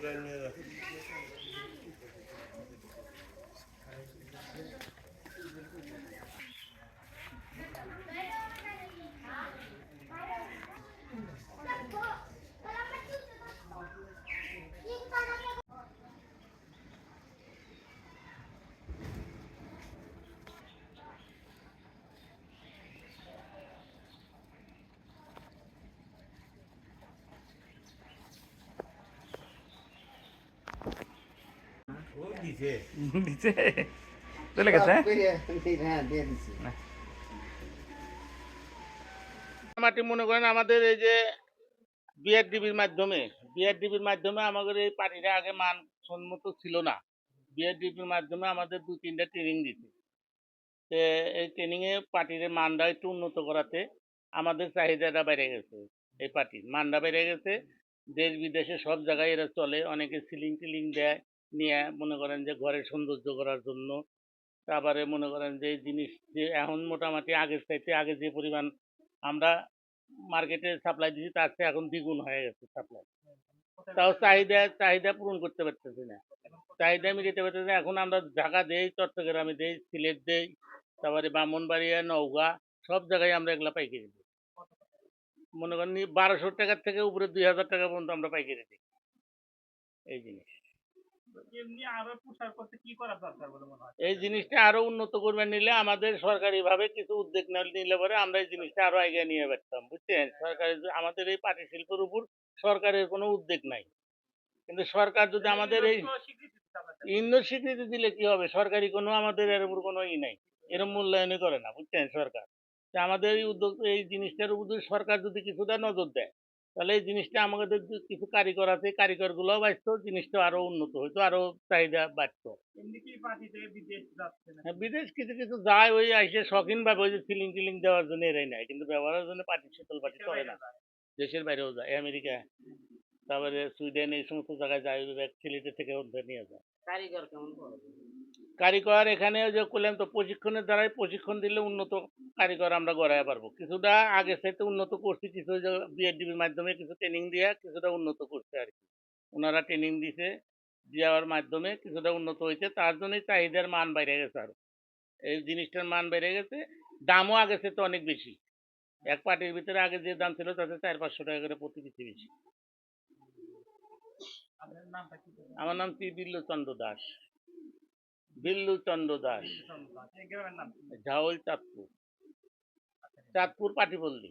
Güzel দিছে চলে গেছে মাটি মনে করেন আমাদের এই যে বিআরডিবির মাধ্যমে বিআরডিবির মাধ্যমে আমাদের এই পার্টিটা আগে মান সম্মত ছিল না। বিআরডিবির মাধ্যমে আমাদের দু তিনটা ট্রেনিং দিতে তো এই ট্রেনিংয়ে পার্টির মানটা একটু উন্নত করাতে আমাদের চাহিদাটা বেড়ে গেছে এই পার্টির। মানটা বেড়ে গেছে দেশ বিদেশে সব জায়গায় এরা চলে অনেকে সিলিং টিলিং দেয় নিয়ে মনে করেন যে ঘরের সৌন্দর্য করার জন্য। তারপরে মনে করেন যে জিনিস যে এখন মোটামুটি আগের চাইতে আগে যে পরিমাণ আমরা মার্কেটে সাপ্লাই দিচ্ছি তার চেয়ে এখন দ্বিগুণ হয়ে গেছে সাপ্লাই তাও চাহিদা চাহিদা পূরণ করতে পারতেছি না। চাহিদা মিটাতে পারতেছি না। এখন আমরা ঢাকা দেই, চট্টগ্রামে দেই, সিলেট দেই, তারপরে ব্রাহ্মণবাড়িয়া, নওগাঁ, সব জায়গায় আমরা এগুলা পাইকারি দিই। মনে করেন বারোশো টাকার থেকে উপরে দুই হাজার টাকা পর্যন্ত আমরা পাইকারি দিই। এই জিনিস। এই জিনিসটা আরও উন্নত করবে নিলে আমাদের সরকারি ভাবে কিছু উদ্যোগ নিলে পরে আমরা এই জিনিসটা আরও এগিয়ে নিয়ে পারতাম বুঝছেন? সরকারি আমাদের এই পাটি শিল্পের উপর সরকারের কোনো উদ্যোগ নাই। কিন্তু সরকার যদি আমাদের এই তো স্বীকৃতি দিলে কি হবে? সরকারি কোনো আমাদের এর উপর কোনো ই নাই এরকম মূল্যায়নই করে না বুঝছেন? সরকার। আমাদের এই উদ্যোগ এই জিনিসটার উপর সরকার যদি কিছুটা নজর দেয় তাহলে এই জিনিসটা আমাদের কিছু কারিগর আছে কারিগর গুলোও বাঁচতো জিনিসটা আরও উন্নত হইতো আরও চাহিদা বাড়তো বিদেশ হ্যাঁ, বিদেশ কিছু কিছু যায় ওই আইসে শখিন ভাবে ওই যে সিলিং টিলিং দেওয়ার জন্য এরাই নাই কিন্তু ব্যবহারের জন্য পার্টি শীতল পার্টি চলে না। দেশের বাইরেও যায় আমেরিকা। তারপরে সুইডেন এই সমস্ত জায়গায় যায় ওই ব্যাগ সিলেটের থেকে নিয়ে যায়। কারিগর কেমন? কারিগর এখানে যে করলাম তো প্রশিক্ষণের দ্বারাই প্রশিক্ষণ দিলে উন্নত কারিগর আমরা গড়াইতে পারব। কিছুটা আগে সাথে উন্নত করছি কিছু বিএডডিবির মাধ্যমে কিছু ট্রেনিং দিয়ে কিছুটা উন্নত করছে আর কি। ওনারা ট্রেনিং দিছে দেওয়ার মাধ্যমে কিছুটা উন্নত হয়েছে তার জন্যই চাহিদার মান বেড়ে গেছে আরও। এই জিনিসটার মান বেড়ে গেছে দামও আগে তো অনেক বেশি। এক পার্টির ভিতরে আগে যে দাম ছিল তাতে চার পাঁচশো টাকা করে প্রতি পিসি বেশি? আমার নাম শ্রী বিল্লু চন্দ্র দাস। বিল্লু চন্দ্র দাস? ঝাউল চাঁদপুর। চাঁদপুর পাটিপল্লী